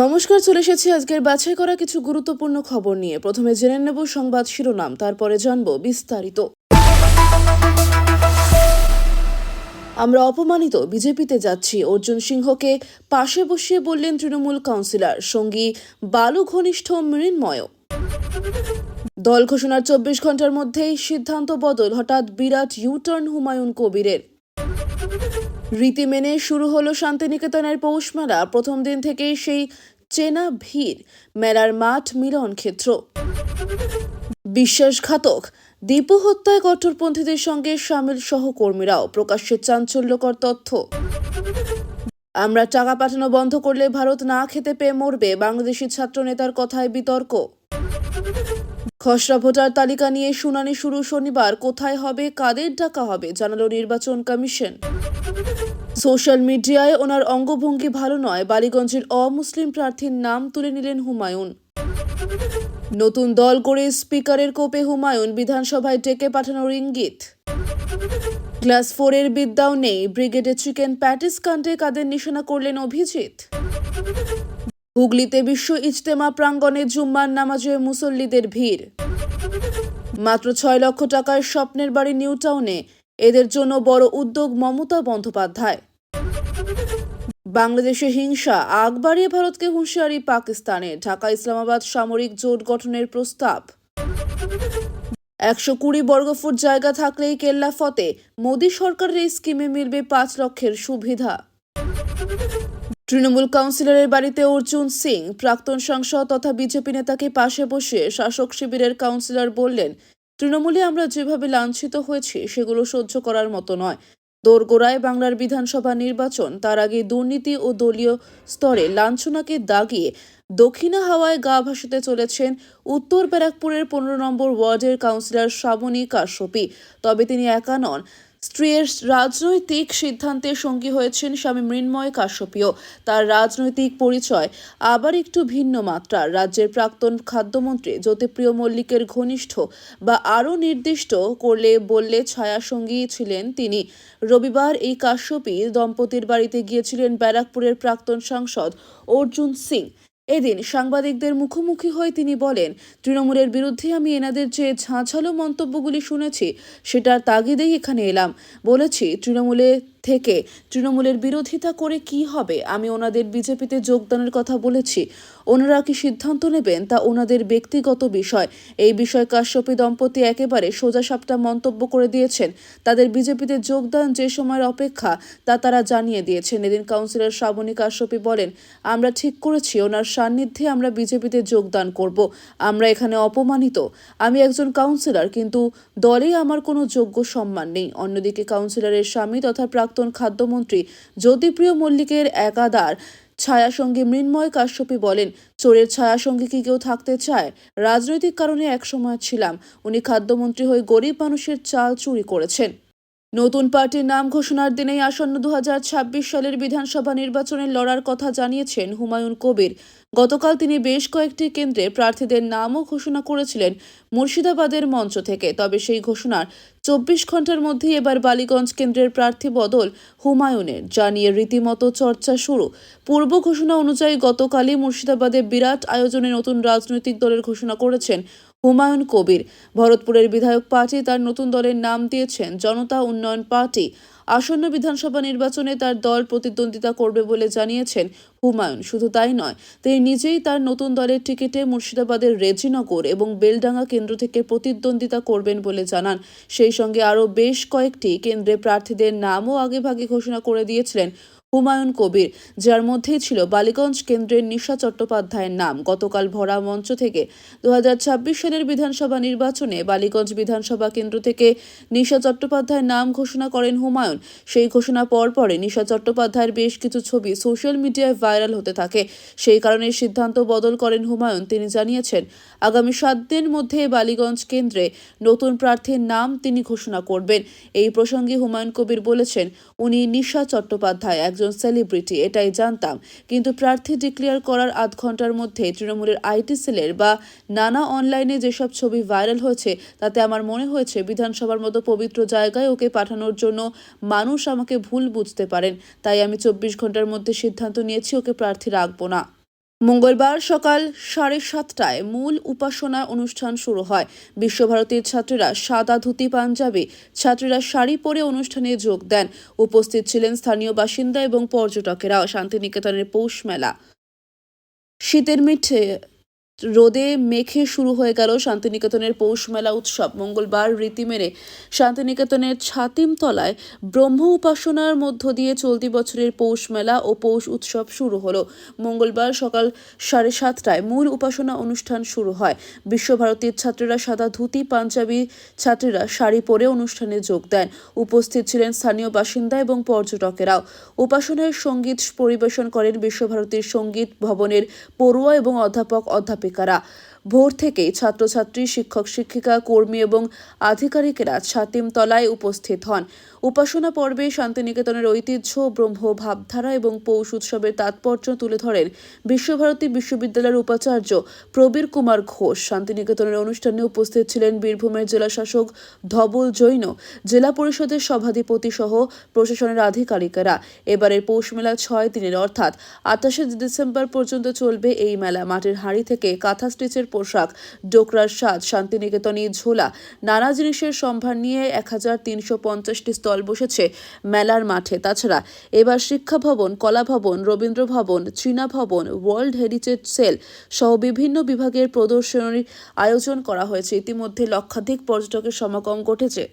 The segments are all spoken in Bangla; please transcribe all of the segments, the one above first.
নমস্কার, চলে এসেছি আজকের বাছাই করা কিছু গুরুত্বপূর্ণ খবর নিয়ে। প্রথমে জেনে নেব সংবাদ শিরোনাম, তারপরে জানব বিস্তারিত। আমরা অপমানিত, বিজেপিতে যাচ্ছি। অর্জুন সিংহকে পাশে বসিয়ে বললেন তৃণমূল কাউন্সিলর, সঙ্গী বালু ঘনিষ্ঠ মৃন্ময়। দল ঘোষণার চব্বিশ ঘণ্টার মধ্যেই সিদ্ধান্ত বদল, হঠাৎ বিরাট ইউটার্ন হুমায়ুন কবিরের। রীতি মেনে শুরু হলো শান্তিনিকেতনের পৌষ মেলা প্রথম দিন থেকেই সেই চেনা ভিড়, মেলার মাঠ মিলন ক্ষেত্র। বিশ্বাসঘাতক, দীপু হত্যায় কট্টরপন্থীদের সঙ্গে সামিল সহকর্মীরাও। প্রকাশ্যে চাঞ্চল্যকর তথ্য। আমরা টাকা পাঠানো বন্ধ করলে ভারত না খেতে পেয়ে মরবে বাংলাদেশি ছাত্র নেতার কথায় বিতর্ক। খসড়া ভোটার তালিকা নিয়ে শুনানি শুরু শনিবার। কোথায় হবে, কাদের ডাকা হবে, জানালো নির্বাচন কমিশন। সোশ্যাল মিডিয়ায় ওনার অঙ্গভঙ্গি ভালো নয়। বালিগঞ্জের অমুসলিম প্রার্থীর নাম তুলে নিলেন হুমায়ুন। নতুন দল করে স্পিকারের কোপে হুমায়ুন, বিধানসভায় ডেকে পাঠানোর ইঙ্গিত ক্লাস ফোরের বিদ্যাও নেই। ব্রিগেডে চিকেন প্যাটিস কাণ্ডে কাদের নিশানা করলেন অভিজিৎ? হুগলিতে বিশ্ব ইজতেমা প্রাঙ্গণে জুম্মার নামাজে মুসল্লিদের ভিড়। মাত্র ছয় লক্ষ টাকার স্বপ্নের বাড়ি নিউ টাউনে। এদের জন্য বড় উদ্যোগ মমতা বন্দ্যোপাধ্যায়। বাংলাদেশে হিংসা, আগ বাড়িয়ে ভারতকে হুঁশিয়ারি পাকিস্তানে, ঢাকা ইসলামাবাদ সামরিক জোট গঠনের প্রস্তাব। একশো কুড়ি বর্গফুট জায়গা থাকলেই কেল্লা ফতে, মোদী সরকারের এই স্কিমে মিলবে পাঁচ লক্ষের সুবিধা। তৃণমূল কাউন্সিলরের বাড়িতে অর্জুন সিং, প্রাক্তন সাংসদ তথা বিজেপি নেতাকে পাশে বসে শাসক শিবিরের কাউন্সিলর বললেন, তৃণমূলে আমরা যেভাবে লাঞ্ছিত হয়েছি, সেগুলো সহ্য করার মতো নয়। দোরগোড়ায় বাংলার বিধানসভা নির্বাচন, তার আগে দুর্নীতি ও দলীয় স্তরে লাঞ্ছনাকে দাগিয়ে দক্ষিণা হাওয়ায় গা ভাসাতে চলেছেন উত্তর ব্যারাকপুরের পনেরো নম্বর ওয়ার্ডের কাউন্সিলর শ্রাবণী কাশ্যপী। তবে তিনি একা নন। স্ত্রীর রাজনৈতিক সিদ্ধান্তের সঙ্গী হয়েছেন স্বামী মৃন্ময় কাশ্যপীয়। তার রাজনৈতিক পরিচয় আবার একটু ভিন্ন মাত্রার রাজ্যের প্রাক্তন খাদ্যমন্ত্রী জ্যোতিপ্রিয় মল্লিকের ঘনিষ্ঠ বা আরও নির্দিষ্ট করলে বললে ছায়াসঙ্গী ছিলেন তিনি। রবিবার এই কাশ্যপী দম্পতির বাড়িতে গিয়েছিলেন ব্যারাকপুরের প্রাক্তন সাংসদ অর্জুন সিং। এদিন সাংবাদিকদের মুখোমুখি হয়ে তিনি বলেন, তৃণমূলের বিরুদ্ধে আমি এনাদের যে ঝাঁঝালো মন্তব্যগুলি শুনেছি, সেটার তাগিদেই এখানে এলাম। বলেছি, তৃণমূলে থেকে তৃণমূলের বিরোধিতা করে কি হবে? আমি ওনাদের বিজেপিতে যোগদানের কথা বলেছি। ওনারা কি সিদ্ধান্ত নেবেন? তা ওনাদের ব্যক্তিগত বিষয়। এই বিষয়ে কাশ্যপী দম্পতি একেবারে সোজা সোজাসাপটা মন্তব্য করে দিয়েছেন। তাদের বিজেপিতে যোগদান যে সময়ের অপেক্ষা, তা তারা জানিয়ে দিয়েছেন। এদিন কাউন্সিলর শ্রাবণী কাশ্যপী বলেন, আমরা ঠিক করেছি, ওনার সান্নিধ্যে আমরা বিজেপিতে যোগদান করব। আমরা এখানে অপমানিত। আমি একজন কাউন্সিলর, কিন্তু দলে আমার কোনো যোগ্য সম্মান নেই। অন্যদিকে কাউন্সিলরের স্বামী তথা প্রাক্তন খাদ্যমন্ত্রী জ্যোতিপ্রিয় মল্লিকের একাদার ছায়াসঙ্গী মৃন্ময় কাশ্যপী বলেন, চোরের ছায়াসঙ্গী কি কেউ থাকতে চায়? রাজনৈতিক কারণে একসময় ছিলাম। উনি খাদ্যমন্ত্রী হয়ে গরিব মানুষের চাল চুরি করেছেন। নতুন পার্টির নাম ঘোষণার দিনেই আসন্ন দুহাজার ছাব্বিশ সালের বিধানসভা নির্বাচনে লড়ার কথা জানিয়েছেন হুমায়ুন কবির। গতকাল তিনি বেশ কয়েকটি কেন্দ্রে প্রার্থীদের নামও ঘোষণা করেছিলেন মুর্শিদাবাদের মঞ্চ থেকে। তবে সেই ঘোষণার চব্বিশ ঘণ্টার মধ্যেই এবার বালিগঞ্জ কেন্দ্রের প্রার্থী বদল হুমায়ুনের, যা নিয়ে রীতিমতো চর্চা শুরু। পূর্ব ঘোষণা অনুযায়ী গতকালই মুর্শিদাবাদে বিরাট আয়োজনে নতুন রাজনৈতিক দলের ঘোষণা করেছেন হুমায়ুন কবির। ভরতপুরের বিধায়ক পার্টি তার নতুন দলের নাম দিয়েছেন জনতা উন্নয়ন পার্টি। আসন্ন বিধানসভা নির্বাচনে তার দল প্রতিদ্বন্দ্বিতা করবে বলে জানিয়েছেন হুমায়ুন। শুধু তাই নয়, তিনি নিজেই তার নতুন দলের টিকিটে মুর্শিদাবাদের রেজিনগর এবং বেলডাঙ্গা কেন্দ্র থেকে প্রতিদ্বন্দ্বিতা করবেন বলে জানান। সেই সঙ্গে আরও বেশ কয়েকটি কেন্দ্রে প্রার্থীদের নামও আগেভাগে ঘোষণা করে দিয়েছিলেন হুমায়ুন কবির, যার মধ্যেই ছিল বালিগঞ্জ কেন্দ্রের নিশা চট্টোপাধ্যায়ের নাম। গতকাল ভরা মঞ্চ থেকে দু হাজার ছাব্বিশ সালের বিধানসভা নির্বাচনে বালিগঞ্জ বিধানসভা কেন্দ্র থেকে নিশা চট্টোপাধ্যায়ের নাম ঘোষণা করেন হুমায়ুন। সেই ঘোষণা পর পরে নিশা চট্টোপাধ্যায়ের বেশ কিছু ছবি সোশ্যাল মিডিয়ায় ভাইরাল হতে থাকে। সেই কারণে সিদ্ধান্ত বদল করেন হুমায়ুন। তিনি জানিয়েছেন, আগামী সাত দিনের মধ্যে বালিগঞ্জ কেন্দ্রে নতুন প্রার্থীর নাম তিনি ঘোষণা করবেন। এই প্রসঙ্গে হুমায়ুন কবির বলেছেন, উনি নিশা চট্টোপাধ্যায়, একজন সেলিব্রিটি, এটাই জানতাম। কিন্তু প্রার্থী ডিক্লেয়ার করার আধ ঘণ্টার মধ্যে তৃণমূলের আইটি সেলের বা নানা অনলাইনে যেসব ছবি ভাইরাল হয়েছে, তাতে আমার মনে হয়েছে বিধানসভার মতো পবিত্র জায়গায় ওকে পাঠানোর জন্য মানুষ আমাকে ভুল বুঝতে পারেন। তাই আমি চব্বিশ ঘণ্টার মধ্যে সিদ্ধান্ত নিয়েছি, ওকে প্রার্থী রাখব না। মঙ্গলবার সকাল সাড়ে সাতটায় মূল উপাসনা অনুষ্ঠান শুরু হয়। বিশ্বভারতীর ছাত্রীরা সাদা ধুতি, পাঞ্জাবি, ছাত্রীরা শাড়ি পরে অনুষ্ঠানে যোগ দেন। উপস্থিত ছিলেন স্থানীয় বাসিন্দা এবং পর্যটকেরা শান্তিনিকেতনের পৌষ মেলা। শীতের মিঠে রোদে মেখে শুরু হয়ে গেল শান্তিনিকেতনের পৌষ মেলা উৎসব। মঙ্গলবার রীতি মেনে শান্তিনিকেতনের ছাতিমতলায় ব্রহ্ম উপাসনার মধ্য দিয়ে চলতি বছরের পৌষ মেলা ও পৌষ উৎসব শুরু হলো। মঙ্গলবার সকাল সাড়ে সাতটায় মূল উপাসনা অনুষ্ঠান শুরু হয়। বিশ্বভারতীর ছাত্রীরা সাদা ধুতি, পাঞ্জাবি ছাত্রীরা শাড়ি পরে অনুষ্ঠানে যোগ দেন। উপস্থিত ছিলেন স্থানীয় বাসিন্দা এবং পর্যটকেরাও। উপাসনার সংগীত পরিবেশন করেন বিশ্বভারতীর সংগীত ভবনের পড়ুয়া এবং অধ্যাপক। から ভোর থেকেই ছাত্রছাত্রী, শিক্ষক, শিক্ষিকা, কর্মী এবং আধিকারিকেরা ছাতিমতলায় উপস্থিত হন। উপাসনা পর্বে শান্তিনিকেতনের ঐতিহ্য, ব্রহ্ম ভাবধারা এবং পৌষ উৎসবের তাৎপর্য তুলে ধরেন বিশ্বভারতী বিশ্ববিদ্যালয়ের উপাচার্য প্রবীর কুমার ঘোষ। শান্তিনিকেতনের অনুষ্ঠানে উপস্থিত ছিলেন বীরভূমের জেলা শাসক ধবল জৈন, জেলা পরিষদের সভাধিপতি সহ প্রশাসনের আধিকারিকেরা। এবারের পৌষ মেলা ছয় দিনের, অর্থাৎ আঠাশে ডিসেম্বর পর্যন্ত চলবে এই মেলা। মাটির হাঁড়ি থেকে কাঁথা স্টিচের পোশাক, ডোকরার স্বাদ, শান্তিনিকেতনী ঝোলা, নানা জিনিসের সম্ভার নিয়ে এক হাজার তিনশো পঞ্চাশটি স্টল বসেছে মেলার মাঠে। তাছাড়া এবার শিক্ষা ভবন, কলা ভবন, রবীন্দ্র ভবন, চীনা ভবন, ওয়ার্ল্ড হেরিটেজ সেল সহ বিভিন্ন বিভাগের প্রদর্শনীর আয়োজন করা হয়েছে। ইতিমধ্যে লক্ষাধিক পর্যটকের সমাগম ঘটেছে।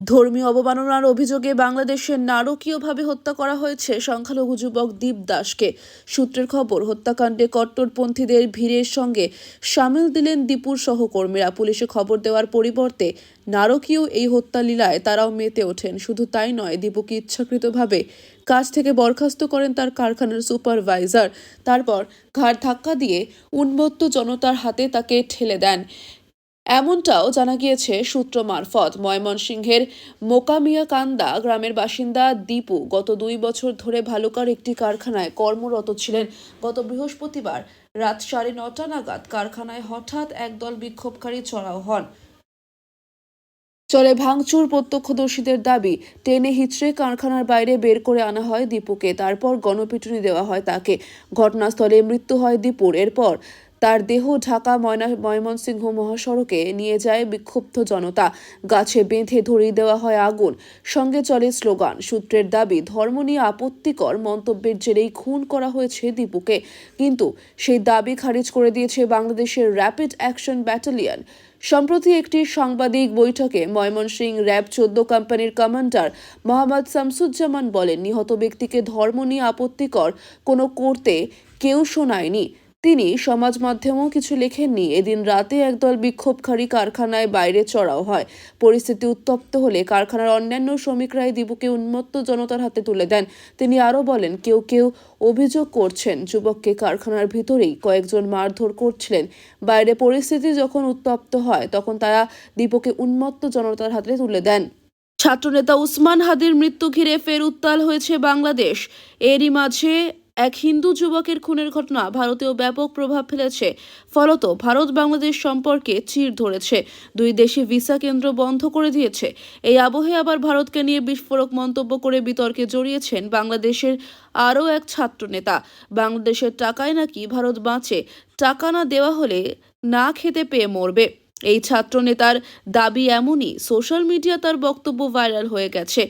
ধর্মীয় অবমাননার অভিযোগে বাংলাদেশে নারকীয়ভাবে হত্যা করা হয়েছে সংখ্যালঘু যুবক দীপ দাসকে। সূত্রের খবর, হত্যাকাণ্ডে কট্টরপন্থীদের ভিড়ের সঙ্গে সামিল দিলেন দীপুর সহকর্মীরা। পুলিশে খবর দেওয়ার পরিবর্তে নারকীয় এই হত্যা লীলায় তারাও মেতে ওঠেন। শুধু তাই নয়, দীপুকে ইচ্ছাকৃতভাবে কাজ থেকে বরখাস্ত করেন তার কারখানার সুপারভাইজার। তারপর ঘাড় ধাক্কা দিয়ে উন্মত্ত জনতার হাতে তাকে ঠেলে দেন। এমনটাও জানা গিয়েছে সূত্র মারফত। ময়মনসিংহের মোকামিয়াকান্দা গ্রামের বাসিন্দা দীপু গত দুই বছর ধরে ভালুকার একটি কারখানায় কর্মরত ছিলেন। গত বৃহস্পতিবার রাত সাড়ে নটা নাগাদ কারখানায় হঠাৎ একদল বিক্ষোভকারী চড়াও হন। চলে ভাঙচুর প্রত্যক্ষদর্শীদের দাবি, টেনে হিচড়ে কারখানার বাইরে বের করে আনা হয় দীপুকে, তারপর গণপিটুনি দেওয়া হয় তাকে। ঘটনাস্থলে মৃত্যু হয় দীপুর। এরপর তার দেহ ঢাকা ময়না, ময়মনসিংহ মহাসড়কে নিয়ে যায় বিক্ষুব্ধ জনতা। গাছে বেঁধে ধরিয়ে দেওয়া হয় আগুন। সঙ্গে চলে স্লোগান। সূত্রের দাবি, ধর্ম নিয়ে আপত্তিকর মন্তব্যের জেরেই খুন করা হয়েছে দীপুকে। কিন্তু সেই দাবি খারিজ করে দিয়েছে বাংলাদেশের র্যাপিড অ্যাকশন ব্যাটালিয়ন। সম্প্রতি একটি সাংবাদিক বৈঠকে ময়মনসিংহ র্যাব চোদ্দ কোম্পানির কমান্ডার মোহাম্মদ শামসুজ্জামান বলেন, নিহত ব্যক্তিকে ধর্ম নিয়ে আপত্তিকর কোনো করতে কেউ শোনায়নি। তিনি সমাজ মাধ্যমেও কিছু লেখেননি। এদিন রাতে একদল বিক্ষোভকারী কারখানায় বাইরে চড়াও হয়। পরিস্থিতি উত্তপ্ত হলে কারখানার অন্যান্য শ্রমিকরাই দিবুকে উন্মত্ত জনতার হাতে তুলে দেন। তিনি আরও বলেন, কেউ কেউ অভিযোগ করছেন, যুবককে কারখানার ভিতরেই কয়েকজন মারধর করছিলেন। বাইরে পরিস্থিতি যখন উত্তপ্ত হয়, তখন তারা দীপকে উন্মত্ত জনতার হাতে তুলে দেন। ছাত্রনেতা উসমান হাদির মৃত্যু ঘিরে ফের উত্তাল হয়েছে বাংলাদেশ। এরই মাঝে এক হিন্দু যুবকের খুনের ঘটনা ভারতেও ব্যাপক প্রভাব ফেলেছে। ফলত ভারত বাংলাদেশ সম্পর্কে চির ধরেছে। দুই দেশে ভিসা কেন্দ্র বন্ধ করে দিয়েছে। এই আবহে আবার ভারতকে নিয়ে বিস্ফোরক মন্তব্য করে বিতর্কে জড়িয়েছেন বাংলাদেশের আরও এক ছাত্রনেতা। বাংলাদেশের টাকায় নাকি ভারত বাঁচে, টাকা না দেওয়া হলে না খেতে পেয়ে মরবে। এই ছাত্রনেতার দাবি এমনই, সোশ্যাল মিডিয়া তার বক্তব্য ভাইরাল হয়ে গেছে।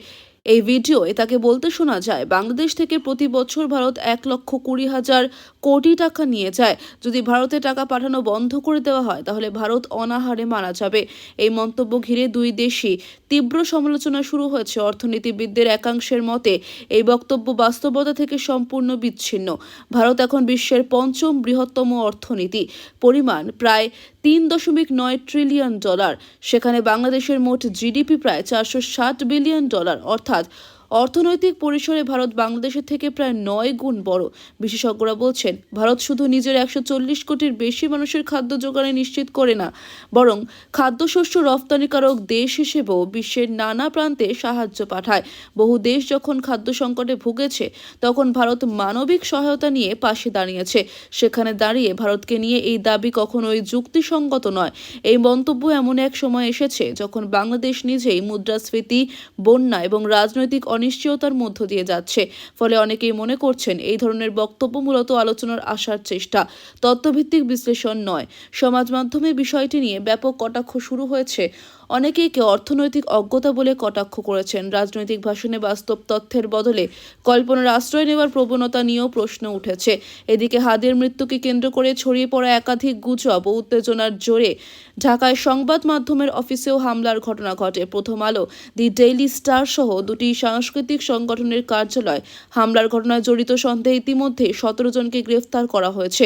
এই ভিডিওয়ে তাকে বলতে শোনা যায়, বাংলাদেশ থেকে প্রতি বছর ভারত এক লক্ষ কুড়ি হাজার কোটি টাকা নিয়ে যায়। যদি ভারতে টাকা পাঠানো বন্ধ করে দেওয়া হয়, তাহলে ভারত অনাহারে মারা যাবে। এই মন্তব্য ঘিরে দুই দেশই তীব্র সমালোচনা শুরু হয়েছে অর্থনীতিবিদদের একাংশের মতে। এই বক্তব্য বাস্তবতা থেকে সম্পূর্ণ বিচ্ছিন্ন। ভারত এখন বিশ্বের পঞ্চম বৃহত্তম অর্থনীতি। পরিমাণ প্রায় তিন দশমিক নয় ট্রিলিয়ন ডলার। সেখানে বাংলাদেশের মোট জিডিপি প্রায় চারশো ষাট বিলিয়ন ডলার, অর্থাৎ অর্থনৈতিক পরিসরে ভারত বাংলাদেশের থেকে প্রায় নয় গুণ বড়। বিশেষজ্ঞরা বলছেন, ভারত শুধু নিজের একশো চল্লিশ কোটির বেশি মানুষের খাদ্য যোগানে নিশ্চিত করে না, বরং খাদ্যশস্য রপ্তানিকারক দেশ হিসেবেও বিশ্বের নানা প্রান্তে সাহায্য পাঠায়। বহু দেশ যখন খাদ্য সংকটে ভুগেছে, তখন ভারত মানবিক সহায়তা নিয়ে পাশে দাঁড়িয়েছে। সেখানে দাঁড়িয়ে ভারতকে নিয়ে এই দাবি কখনোই যুক্তিসঙ্গত নয়। এই মন্তব্য এমন এক সময় এসেছে, যখন বাংলাদেশ নিজেই মুদ্রাস্ফীতি, বন্যা এবং রাজনৈতিক অনিশ্চয়তার মধ্য দিয়ে যাচ্ছে। ফলে অনেকেই মনে করছেন এই ধরনের বক্তব্য মূলত আলোচনার আসার চেষ্টা। তথ্যভিত্তিক বিশ্লেষণ নয়। সমাজ মাধ্যমে বিষয়টি নিয়ে ব্যাপক কটাক্ষ শুরু হয়েছে। অনেকেই কে অর্থনৈতিক অজ্ঞতা বলে কটাক্ষ করেছেন। রাজনৈতিক ভাষণে বাস্তব তথ্যের বদলে কল্পনার আশ্রয় নেওয়ার প্রবণতা নিয়েও প্রশ্ন উঠেছে। এদিকে হাদের মৃত্যুকে কেন্দ্র করে ছড়িয়ে পড়া একাধিক গুজব ও উত্তেজনার জোরে ঢাকায় সংবাদ মাধ্যমের অফিসেও হামলার ঘটনা ঘটে। প্রথম আলো, দি ডেইলি স্টার সহ দুটি সাংস্কৃতিক সংগঠনের কার্যালয় হামলার ঘটনায় জড়িত সন্দেহে ইতিমধ্যে সতেরো জনকে গ্রেফতার করা হয়েছে।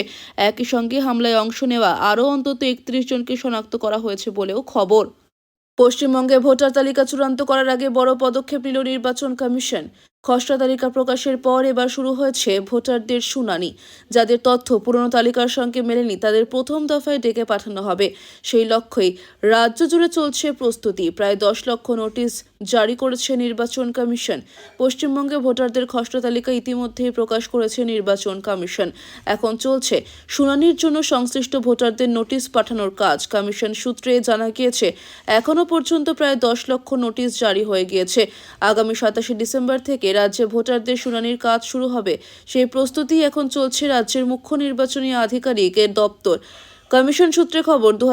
একই সঙ্গে হামলায় অংশ নেওয়া আরও অন্তত একত্রিশ জনকে শনাক্ত করা হয়েছে বলেও খবর। পশ্চিমবঙ্গে ভোটার তালিকা চূড়ান্ত করার আগে বড় পদক্ষেপ নিল নির্বাচন কমিশন। খসড়া তালিকা প্রকাশের পর এবার শুরু হয়েছে ভোটারদের শুনানি। যাদের তথ্য পুরনো তালিকার সঙ্গে মেলেনি, তাদের প্রথম দফায় ডেকে পাঠানো হবে। সেই লক্ষ্যেই রাজ্য জুড়ে চলছে প্রস্তুতি। প্রায় দশ লক্ষ নোটিশ জারি করেছে নির্বাচন কমিশন। পশ্চিমবঙ্গে ভোটারদের খসড়া তালিকা ইতিমধ্যেই প্রকাশ করেছে নির্বাচন কমিশন। এখন চলছে শুনানির জন্য সংশ্লিষ্ট ভোটারদের নোটিশ পাঠানোর কাজ। কমিশন সূত্রে জানা গিয়েছে, এখনও পর্যন্ত প্রায় দশ লক্ষ নোটিশ জারি হয়ে গিয়েছে। আগামী সাতাশে ডিসেম্বর থেকে রাজ্যে ভোটারদের শুনানির কাজ শুরু হবে। সেই প্রস্তুতি এখন চলছে রাজ্যের মুখ্য নির্বাচনী আধিকারিকের দপ্তর। কমিশন সূত্রে খবর দু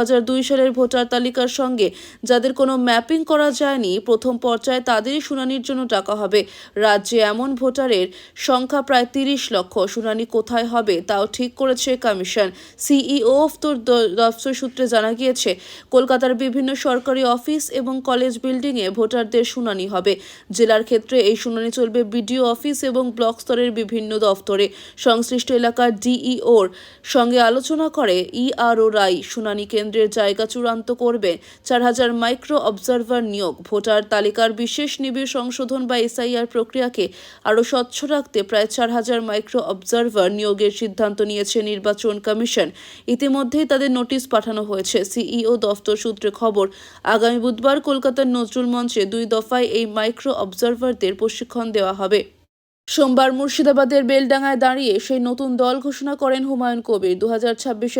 সালের ভোটার তালিকার সঙ্গে যাদের কোনো ম্যাপিং করা যায়নি, প্রথম পর্যায়ে তাদেরই শুনানির জন্য ডাকা হবে। রাজ্যে এমন ভোটারের সংখ্যা প্রায় তিরিশ লক্ষ। শুনানি কোথায় হবে তাও ঠিক করেছে কমিশন। সিইও দফতর দফতর সূত্রে জানা গিয়েছে, কলকাতার বিভিন্ন সরকারি অফিস এবং কলেজ বিল্ডিংয়ে ভোটারদের শুনানি হবে। জেলার ক্ষেত্রে এই শুনানি চলবে বিডিও অফিস এবং ব্লক স্তরের বিভিন্ন দফতরে সংশ্লিষ্ট এলাকার ডিইওর সঙ্গে আলোচনা করে ইআরও রাই শুনানি কেন্দ্রের জায়গা চূড়ান্ত করবে। চার হাজার মাইক্রো অবজারভার নিয়োগ, ভোটার তালিকার বিশেষ নিবিড় সংশোধন বা এসআইআর প্রক্রিয়াকে আরও স্বচ্ছ রাখতে প্রায় চার হাজার মাইক্রো অবজারভার নিয়োগের সিদ্ধান্ত নিয়েছে নির্বাচন কমিশন। ইতিমধ্যেই তাদের নোটিশ পাঠানো হয়েছে। সিইও দফতর সূত্রে খবর, আগামী বুধবার কলকাতার নজরুল মঞ্চে দুই দফায় এই মাইক্রো অবজারভারদের প্রশিক্ষণ দেওয়া হবে। সোমবার মুর্শিদাবাদের বেলডাঙায় দাঁড়িয়ে সেই নতুন দল ঘোষণা করেন হুমায়ুন কবির। দু হাজার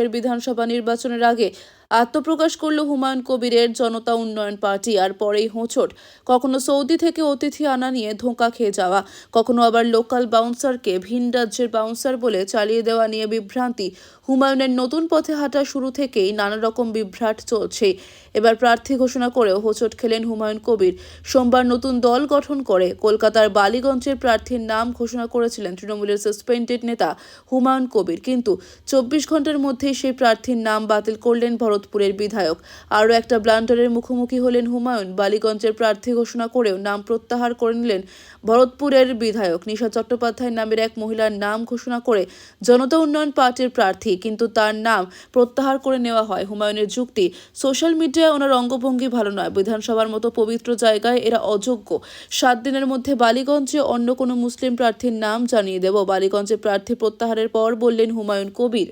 বিধানসভা নির্বাচনের আগে আত্মপ্রকাশ করল হুমায়ুন কবিরের জনতা উন্নয়ন পার্টি আর পরেই হোঁচট। কখনো সৌদি থেকে অতিথি আনা নিয়ে ধোঁকা খেয়ে যাওয়া, কখনো আবার লোকাল বাউন্সারকে ভিন রাজ্যের বাউন্সার বলে চালিয়ে দেওয়া নিয়ে বিভ্রান্তি। হুমায়ুনের নতুন পথে হাঁটা শুরু থেকেই নানা রকম বিভ্রাট চলছে। এবার প্রার্থী ঘোষণা করেও হোঁচট খেলেন হুমায়ুন কবির। সোমবার নতুন দল গঠন করে কলকাতার বালিগঞ্জের প্রার্থীর নাম ঘোষণা করেছিলেন তৃণমূলের সাসপেন্ডেড নেতা হুমায়ুন কবির। কিন্তু চব্বিশ ঘণ্টার মধ্যেই সেই প্রার্থীর নাম বাতিল করলেন ভরতপুরের বিধায়ক। আরও একটা ব্লান্ডারের মুখোমুখি হলেন হুমায়ুন। বালিগঞ্জের প্রার্থী ঘোষণা করেও নাম প্রত্যাহার করে নিলেন ভরতপুরের বিধায়ক। নিশা চট্টোপাধ্যায় নামের এক মহিলার নাম ঘোষণা করে জনতা উন্নয়ন পার্টির প্রার্থী, কিন্তু তার নাম প্রত্যাহার করে নেওয়া হয়। হুমায়ুনের যুক্তি, সোশ্যাল মিডিয়ায় ওনার অঙ্গভঙ্গি ভালো নয়। বিধানসভার মতো পবিত্র জায়গায় এরা অযোগ্য। সাত দিনের মধ্যে বালিগঞ্জে অন্য কোনো মুসলিম প্রার্থীর নাম জানিয়ে দেব। বালিগঞ্জে প্রার্থী প্রত্যাহারের পর বললেন হুমায়ুন কবির।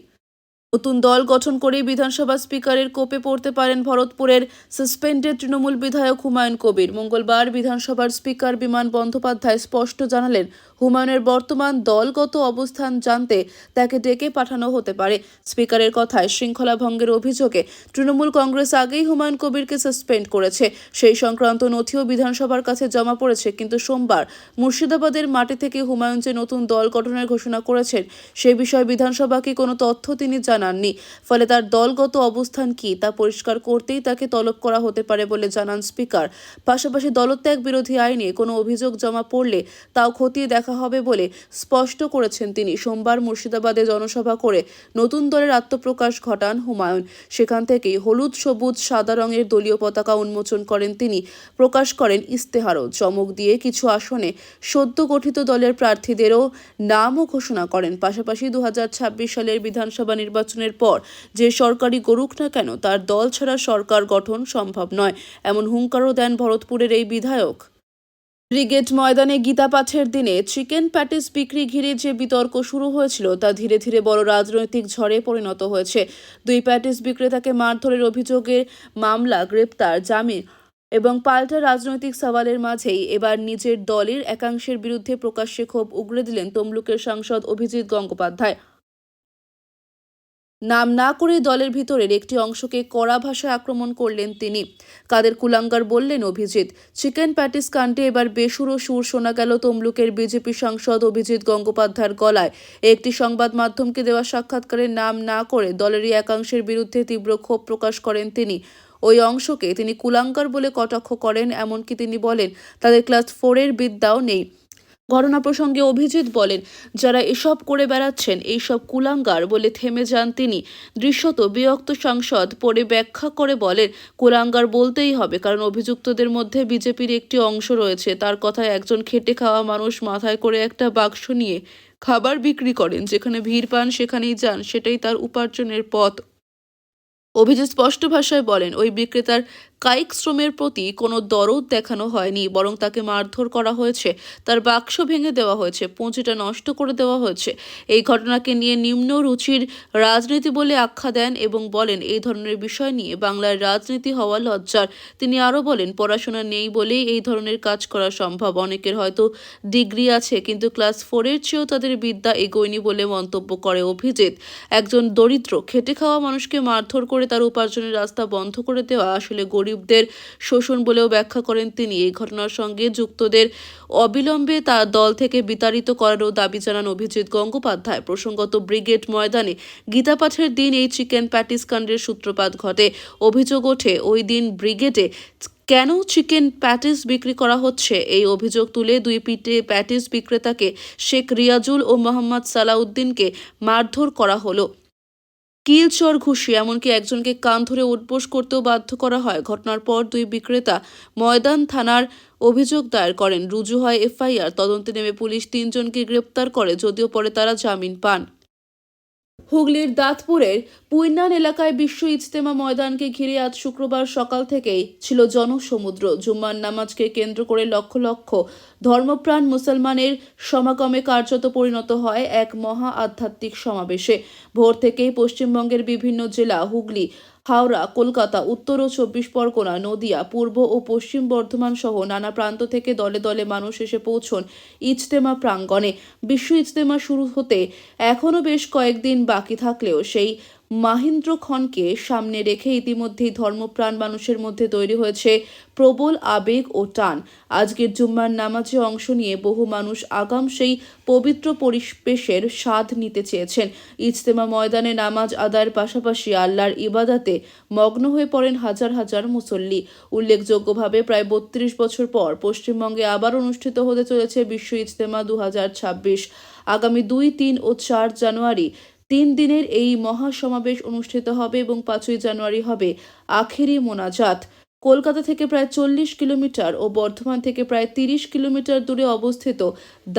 নতুন দল গঠন করেই বিধানসভা স্পিকারের কোপে পড়তে পারেন ভরতপুরের সাসপেন্ডেড তৃণমূল বিধায়ক হুমায়ুন কবির। মঙ্গলবার বিধানসভার স্পিকার বিমান বন্দ্যোপাধ্যায় স্পষ্ট জানালেন, হুমায়ুনের বর্তমান দলগত অবস্থান জানতে তাকে ডেকে পাঠানো হতে পারে। স্পিকারের কথায় শৃঙ্খলা ভঙ্গের অভিযোগে তৃণমূল কংগ্রেস আগেই হুমায়ুন কবিরকে সাসপেন্ড করেছে। সেই সংক্রান্ত নথিও বিধানসভার কাছে জমা পড়েছে, কিন্তু সোমবার মুর্শিদাবাদের মাটি থেকে হুমায়ুন যে নতুন দল গঠনের ঘোষণা করেছেন, সে বিষয়ে বিধানসভাকে কোনো তথ্য তিনি জানাননি ফলে তার দলগত অবস্থান কি তা পরিষ্কার করতেই তাকে তলব করা হতে পারে বলে জানান স্পিকার। পাশাপাশি দলত্যাগ বিরোধী আইনে কোনো অভিযোগ জমা পড়লে তাও খতিয়ে দেখা হবে বলে স্পষ্ট করেছেন তিনি। সোমবার মুর্শিদাবাদে জনসভা করে নতুন দলের আত্মপ্রকাশ ঘটান হুমায়ুন। সেখান থেকেই হলুদ, সবুজ, সাদা রঙের দলীয় পতাকা উন্মোচন করেন তিনি। প্রকাশ করেন ইস্তেহারও চমক দিয়ে কিছু আসনে সদ্য গঠিত দলের প্রার্থীদেরও নামও ঘোষণা করেন। পাশাপাশি দু হাজার ছাব্বিশ সালের বিধানসভা নির্বাচনের পর, যে সরকারি গড়ুক না কেন, তার দল ছাড়া সরকার গঠন সম্ভব নয়, এমন হুঙ্কারও দেন ভরতপুরের এই বিধায়ক। ব্রিগেড ময়দানে গীতা পাঠের দিনে চিকেন প্যাটিস বিক্রি ঘিরে যে বিতর্ক শুরু হয়েছিল, তা ধীরে ধীরে বড় রাজনৈতিক ঝড়ে পরিণত হয়েছে। দুই প্যাটিস বিক্রেতাকে মারধরের অভিযোগে মামলা, গ্রেপ্তার, জামিন এবং পাল্টা রাজনৈতিক সওয়ালের মাঝেই এবার নিজের দলের একাংশের বিরুদ্ধে প্রকাশ্যে ক্ষোভ উগড়ে দিলেন তমলুকের সাংসদ অভিজিৎ গঙ্গোপাধ্যায়। নাম না করে দলের ভিতরের একটি অংশকে কড়া ভাষায় আক্রমণ করলেন তিনি। কাদের কুলাঙ্গার বললেন, অভিজিৎ, চিকেন প্যাটিস কাণ্ডে এবার বেসুরো সুর শোনা গেল তমলুকের বিজেপি সাংসদ অভিজিৎ গঙ্গোপাধ্যায়ের গলায়। একটি সংবাদ মাধ্যমকে দেওয়া সাক্ষাৎকারের নাম না করে দলেরই একাংশের বিরুদ্ধে তীব্র ক্ষোভ প্রকাশ করেন তিনি। ওই অংশকে তিনি কুলাঙ্গার বলে কটাক্ষ করেন, এমনকি তিনি বলেন, তাদের ক্লাস ফোরের বিদ্যাও নেই। ঘটনা প্রসঙ্গে অভিজিৎ বলেন, যারা এসব করে বেড়াচ্ছেন, এইসব কুলাঙ্গার বলে থেমে যান তিনি। দৃশ্যত বিরক্ত সাংসদ পরে ব্যাখ্যা করে বলেন, কুলাঙ্গার বলতেই হবে, কারণ অভিযুক্তদের মধ্যে বিজেপির একটি অংশ রয়েছে। তার কথায় একজন খেটে খাওয়া মানুষ মাথায় করে একটা বাক্স নিয়ে খাবার বিক্রি করেন। যেখানে ভিড় পান, সেখানেই যান। সেটাই তার উপার্জনের পথ। অভিজিৎ স্পষ্ট ভাষায় বলেন, ওই বিক্রেতার কায়িক শ্রমের প্রতি কোনো দরদ দেখানো হয়নি, বরং তাকে মারধর করা হয়েছে। তার বাক্স ভেঙে দেওয়া হয়েছে, পুঁজিটা নষ্ট করে দেওয়া হয়েছে। এই ঘটনাকে নিয়ে নিম্ন রুচির রাজনীতি বলে আখ্যা দেন এবং বলেন, এই ধরনের বিষয় নিয়ে বাংলার রাজনীতি হওয়া লজ্জার। তিনি আরও বলেন, পড়াশোনা নেই বলেই এই ধরনের কাজ করা সম্ভব। অনেকের হয়তো ডিগ্রি আছে, কিন্তু ক্লাস ফোরের চেয়েও তাদের বিদ্যা এগোয়নি বলে মন্তব্য করে অভিজিৎ। একজন দরিদ্র, খেটে খাওয়া মানুষকে মারধর করে তার উপার্জনের রাস্তা বন্ধ করে দেওয়া আসলে গরিবদের শোষণ বলেও ব্যাখ্যা করেন তিনি। এই ঘটনার সঙ্গে যুক্তদের অবিলম্বে তার দল থেকে বিতাড়িত করারও দাবি জানান অভিজিৎ গঙ্গোপাধ্যায়। প্রসঙ্গত ব্রিগেড ময়দানে গীতাপাঠের দিন এই চিকেন প্যাটিস কাণ্ডের সূত্রপাত ঘটে। অভিযোগ ওঠে, ওই দিন ব্রিগেডে কেন চিকেন প্যাটিস বিক্রি করা হচ্ছে? এই অভিযোগ তুলে দুই পিঠে প্যাটিস বিক্রেতাকে শেখ রিয়াজুল ও মোহাম্মদ সালাউদ্দিনকে মারধর করা হলো। কিলচর ঘুষি, এমনকি একজনকে কান ধরে উঠবোস করতেও বাধ্য করা হয়। ঘটনার পর দুই বিক্রেতা ময়দান থানার অভিযোগ দায়ের করেন। রুজু হয় এফআইআর, তদন্তে নেমে পুলিশ তিনজনকে গ্রেপ্তার করে, যদিও পরে তারা জামিন পান। হুগলির দাঁতপুরের পুইনান এলাকায় বিশ্ব ইজতেমা ময়দানকে ঘিরে আজ শুক্রবার সকাল থেকেই ছিল জনসমুদ্র। জুম্মার নামাজকে কেন্দ্র করে লক্ষ লক্ষ ধর্মপ্রাণ মুসলমানের সমাগমে কার্যত পরিণত হয় এক মহা আধ্যাত্মিক সমাবেশে। ভোর থেকেই পশ্চিমবঙ্গের বিভিন্ন জেলা, হুগলি, হাওড়া, কলকাতা, উত্তর ও চব্বিশ পরগনা, নদিয়া, পূর্ব ও পশ্চিম বর্ধমান সহ নানা প্রান্ত থেকে দলে দলে মানুষ এসে পৌঁছন ইজতেমা প্রাঙ্গণে। বিশ্ব ইজতেমা শুরু হতে এখনও বেশ কয়েকদিন বাকি থাকলেও সেই মাহিন্দ্র খনকে সামনে রেখে ইতিমধ্যেই ধর্মপ্রাণ মানুষের মধ্যে তৈরি হয়েছে প্রবল আবেগ ও টান। আজকের জুম্মার নামাজে অংশ নিয়ে বহু মানুষ আগাম সেই পবিত্র পরিবেশের স্বাদ নিতে চেয়েছেন। ইজতেমা ময়দানে নামাজ আদায়ের পাশাপাশি আল্লাহর ইবাদাতে মগ্ন হয়ে পড়েন হাজার হাজার মুসল্লি। উল্লেখযোগ্যভাবে প্রায় বত্রিশ বছর পর পশ্চিমবঙ্গে আবার অনুষ্ঠিত হতে চলেছে বিশ্ব ইজতেমা দু হাজার ছাব্বিশ। আগামী দুই, তিন ও চার জানুয়ারি তিন দিনের এই মহাসমাবেশ অনুষ্ঠিত হবে এবং পাঁচই জানুয়ারি হবে আখেরি মোনাজাত। কলকাতা থেকে প্রায় চল্লিশ কিলোমিটার ও বর্ধমান থেকে প্রায় তিরিশ কিলোমিটার দূরে অবস্থিত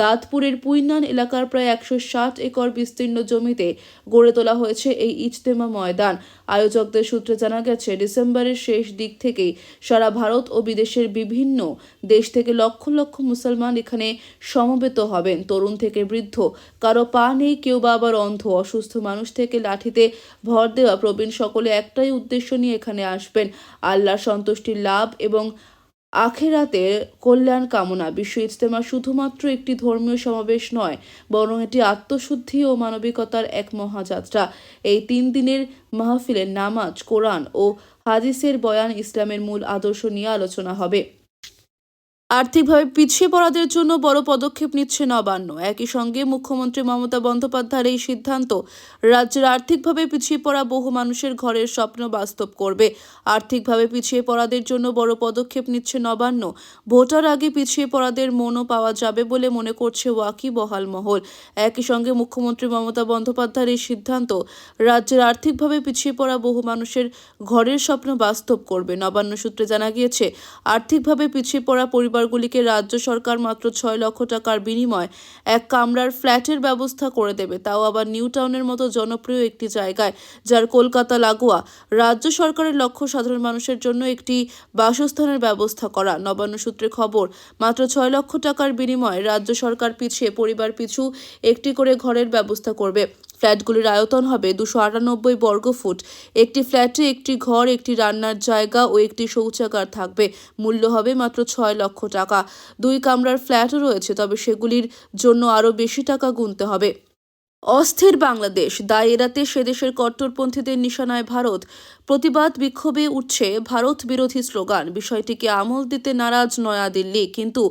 দাঁতপুরের পুইনান এলাকার প্রায় একশো ষাট একর বিস্তীর্ণ জমিতে গড়ে তোলা হয়েছে এই ইজতেমা ময়দান। আয়োজকদের সূত্রে জানা গেছে, ডিসেম্বরের শেষ দিক থেকেই সারা ভারত ও বিদেশের বিভিন্ন দেশ থেকে লক্ষ লক্ষ মুসলমান এখানে সমবেত হবেন। তরুণ থেকে বৃদ্ধ, কারও পা নেই, কেউ বা আবার অন্ধ। অসুস্থ মানুষ থেকে লাঠিতে ভর দেওয়া প্রবীণ সকলে একটাই উদ্দেশ্য নিয়ে এখানে আসবেন। আল্লাহর সন্তুষ্টির লাভ এবং আখেরাতের কল্যাণ কামনা। বিশ্ব ইজতেমা শুধুমাত্র একটি ধর্মীয় সমাবেশ নয়, বরং এটি আত্মশুদ্ধি ও মানবিকতার এক মহাযাত্রা। এই তিন দিনের মাহফিলের নামাজ, কোরআন ও হাদিসের বয়ান ইসলামের মূল আদর্শ নিয়ে আলোচনা হবে। আর্থিকভাবে পিছিয়ে পড়াদের জন্য বড় পদক্ষেপ নিচ্ছে নবান্ন। একই সঙ্গে মুখ্যমন্ত্রী মমতা বন্দ্যোপাধ্যায়ের এই সিদ্ধান্ত রাজ্যের আর্থিকভাবে পিছিয়ে পড়া বহু মানুষের ঘরের স্বপ্ন বাস্তব করবে। আর্থিকভাবে পিছিয়ে পড়াদের জন্য বড় পদক্ষেপ নিচ্ছে নবান্ন। ভোটার আগে পিছিয়ে পড়াদের মনও পাওয়া যাবে বলে মনে করছে ওয়াকি বহাল মহল। একই সঙ্গে মুখ্যমন্ত্রী মমতা বন্দ্যোপাধ্যায়ের এই সিদ্ধান্ত রাজ্যের আর্থিকভাবে পিছিয়ে পড়া বহু মানুষের ঘরের স্বপ্ন বাস্তব করবে। নবান্ন সূত্রে জানা গিয়েছে, আর্থিকভাবে পিছিয়ে পড়া পরিবারগুলিকে রাজ্য সরকার মাত্র ছয় লক্ষ টাকার বিনিময়ে এক কামরার ফ্ল্যাটের ব্যবস্থা করে দেবে। তাও আবার নিউ টাউনের মতো জনপ্রিয় একটি জায়গায়, যার কলকাতা লাগোয়া। রাজ্য সরকারের লক্ষ্য সাধারণ মানুষের জন্য একটি বাসস্থানের ব্যবস্থা করা। নবান্ন সূত্রে খবর, মাত্র ছয় লক্ষ টাকার বিনিময়ে রাজ্য সরকার পিছিয়ে পরিবার পিছু একটি করে ঘরের ব্যবস্থা করবে। ফ্ল্যাটগুলির আয়তন হবে দুশো আটানব্বই বর্গফুট একটি ফ্ল্যাটে একটি ঘর, একটি রান্নার জায়গা ও একটি শৌচাগার থাকবে। মূল্য হবে মাত্র ছয় লক্ষ টাকা। দুই কামরার ফ্ল্যাটও রয়েছে, তবে সেগুলির জন্য আরও বেশি টাকা গুনতে হবে। অস্থির বাংলাদেশ, দায় এড়াতে সে দেশের কট্টরপন্থীদের নিশানায় ভারত। প্রতিবাদ বিক্ষোভে উঠছে ভারত বিরোধী স্লোগান। বিষয়টিকে আমল দিতে নারাজ নয়াদিল্লি কিন্তু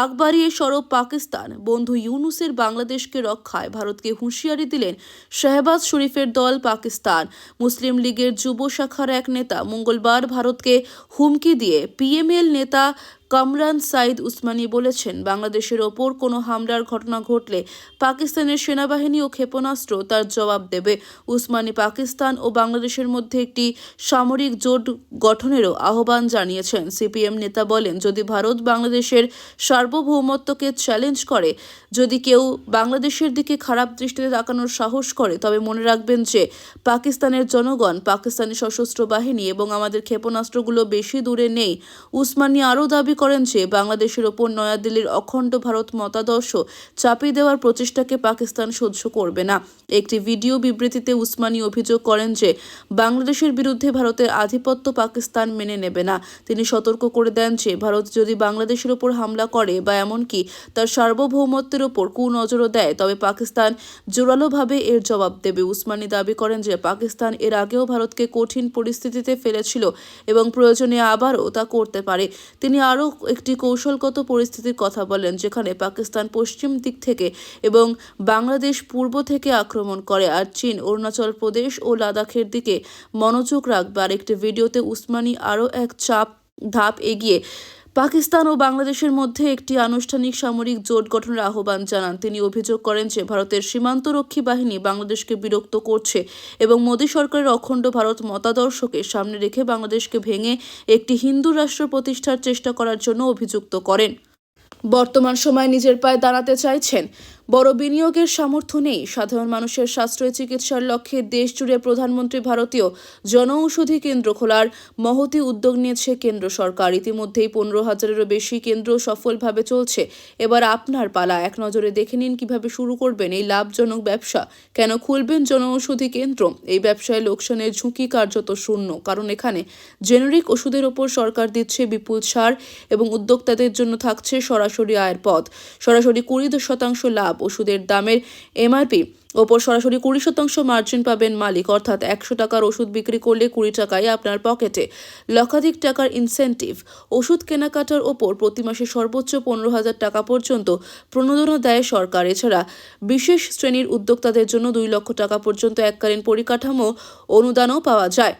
আগ বাড়িয়ে সরব পাকিস্তান। বন্ধু ইউনুসের বাংলাদেশকে রক্ষায় ভারতকে হুঁশিয়ারি দিলেন শাহবাজ শরীফের দল পাকিস্তান। মুসলিম লীগের যুব শাখার এক নেতা মঙ্গলবার ভারতকে হুমকি দিয়ে পিএমএল নেতা কামরান সাইদ উসমানী বলেছেন, বাংলাদেশের ওপর কোনো হামলার ঘটনা ঘটলে পাকিস্তানের সেনাবাহিনী ও ক্ষেপণাস্ত্র তার জবাব দেবে। উসমানী পাকিস্তান ও বাংলাদেশের মধ্যে একটি সামরিক জোট গঠনেরও আহ্বান জানিয়েছেন। সিপিএম নেতা বলেন, যদি ভারত বাংলাদেশের সার্বভৌমত্বকে চ্যালেঞ্জ করে, যদি কেউ বাংলাদেশের দিকে খারাপ দৃষ্টিতে তাকানোর সাহস করে, তবে মনে রাখবেন যে পাকিস্তানের জনগণ পাকিস্তানি সশস্ত্র বাহিনী এবং আমাদের ক্ষেপণাস্ত্রগুলো বেশি দূরে নেই। উসমানী আরও দাবি করেন যে বাংলাদেশের ওপর নয়াদিল্লির অখণ্ড ভারত মতাদর্শ চাপিয়ে দেওয়ার প্রচেষ্টাকে পাকিস্তান সহ্য করবে না। একটি ভিডিও বিবৃতিতে উসমানী অভিযোগ করেন যে বাংলাদেশের বিরুদ্ধে ভারতের আধিপত্য পাকিস্তান মেনে নেবে না। তিনি সতর্ক করে দেন যে ভারত যদি বাংলাদেশের ওপর হামলা করে বা এমনকি তার সার্বভৌমত্বের ওপর কুনজরও দেয়, তবে পাকিস্তান জোরালোভাবে এর জবাব দেবে। উসমানী দাবি করেন যে পাকিস্তান এর আগেও ভারতকে কঠিন পরিস্থিতিতে ফেলেছিল এবং প্রয়োজনে আবারও তা করতে পারে। তিনি আরও একটি কৌশলগত পরিস্থিতির কথা বলেন, যেখানে পাকিস্তান পশ্চিম দিক থেকে এবং বাংলাদেশ পূর্ব থেকে আক্রমণ করে। আর চীন, অরুণাচল প্রদেশ ও লাদাখের দিকে মনোযোগ রাখবার একটি ভিডিওতে উসমানি আরও এক চাপ, ধাপ এগিয়ে পাকিস্তান ও বাংলাদেশের মধ্যে একটি আনুষ্ঠানিক সামরিক জোট গঠনের আহ্বান জানান। তিনি অভিযোগ করেন যে, ভারতের সীমান্তরক্ষী বাহিনী বাংলাদেশকে বিরক্ত করছে এবং মোদী সরকারের অখণ্ড ভারত মতাদর্শকে সামনে রেখে বাংলাদেশকে ভেঙে একটি হিন্দু রাষ্ট্র প্রতিষ্ঠার চেষ্টা করার জন্য অভিযুক্ত করেন। বর্তমান সময় নিজের পায়ে দাঁড়াতে চাইছেন। বড় বিনিয়োগের সামর্থ্য নেই। সাধারণ মানুষের সাশ্রয় চিকিৎসার লক্ষ্যে দেশ জুড়ে প্রধানমন্ত্রী ভারতীয় জনঔষধি কেন্দ্র খোলার মহতি উদ্যোগ নিয়েছে কেন্দ্র সরকার। ইতিমধ্যেই পনেরো হাজারেরও বেশি কেন্দ্র সফলভাবে চলছে। এবার আপনার পালা। এক নজরে দেখে নিন কীভাবে শুরু করবেন এই লাভজনক ব্যবসা। কেন খুলবেন জনঔষধি কেন্দ্র? এই ব্যবসায় লোকসানের ঝুঁকি কার্যত শূন্য। কারণ এখানে জেনেরিক ওষুধের ওপর সরকার দিচ্ছে বিপুল ছাড় এবং উদ্যোক্তাদের জন্য থাকছে সরাসরি আয়ের পথ। সরাসরি কুড়ি শতাংশ লাভ ওষুধের দামের এমআরপি ওপর সরাসরি কুড়ি শতাংশ মার্জিন পাবেন মালিক। অর্থাৎ একশো টাকার ওষুধ বিক্রি করলে কুড়ি টাকায় আপনার পকেটে লক্ষাধিক টাকার ইনসেন্টিভ ওষুধ কেনাকাটার ওপর প্রতি মাসে সর্বোচ্চ পনেরো হাজার টাকা পর্যন্ত প্রণোদনা দেয় সরকার। এছাড়া বিশেষ শ্রেণির উদ্যোক্তাদের জন্য দুই লক্ষ টাকা পর্যন্ত এককালীন পরিকাঠামো অনুদানও পাওয়া যায়।